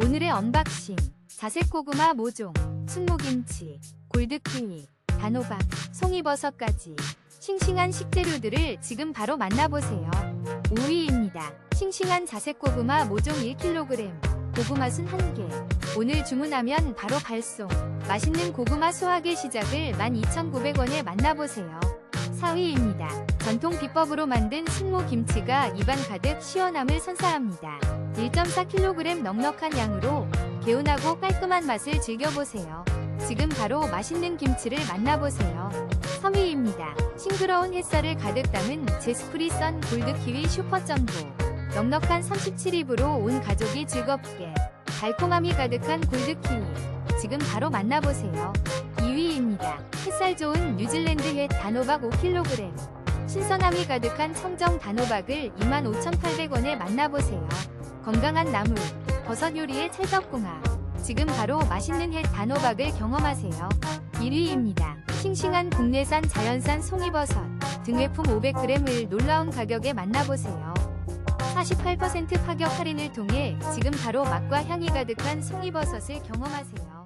오늘의 언박싱 자색 고구마 모종, 순무김치, 골드키위, 단호박, 송이버섯까지 싱싱한 식재료들을 지금 바로 만나보세요. 5위입니다. 싱싱한 자색 고구마 모종 1kg, 고구마 순 1개. 오늘 주문하면 바로 발송. 맛있는 고구마 수확의 시작을 12,900원에 만나보세요. 4위입니다. 전통 비법으로 만든 순무 김치가 입안 가득 시원함을 선사합니다. 1.4kg 넉넉한 양으로 개운하고 깔끔한 맛을 즐겨보세요. 지금 바로 맛있는 김치를 만나보세요. 3위입니다. 싱그러운 햇살을 가득 담은 제스프리 선 골드 키위 슈퍼 점보. 넉넉한 37입으로 온 가족이 즐겁게 달콤함이 가득한 골드 키위. 지금 바로 만나보세요. 2위입니다. 햇살 좋은 뉴질랜드 햇 단호박 5kg. 신선함이 가득한 청정 단호박을 25,800원에 만나보세요. 건강한 나물, 버섯 요리의 찰떡궁합. 지금 바로 맛있는 햇 단호박을 경험하세요. 1위입니다. 싱싱한 국내산 자연산 송이버섯 등외품 500g을 놀라운 가격에 만나보세요. 48% 파격 할인을 통해 지금 바로 맛과 향이 가득한 송이버섯을 경험하세요.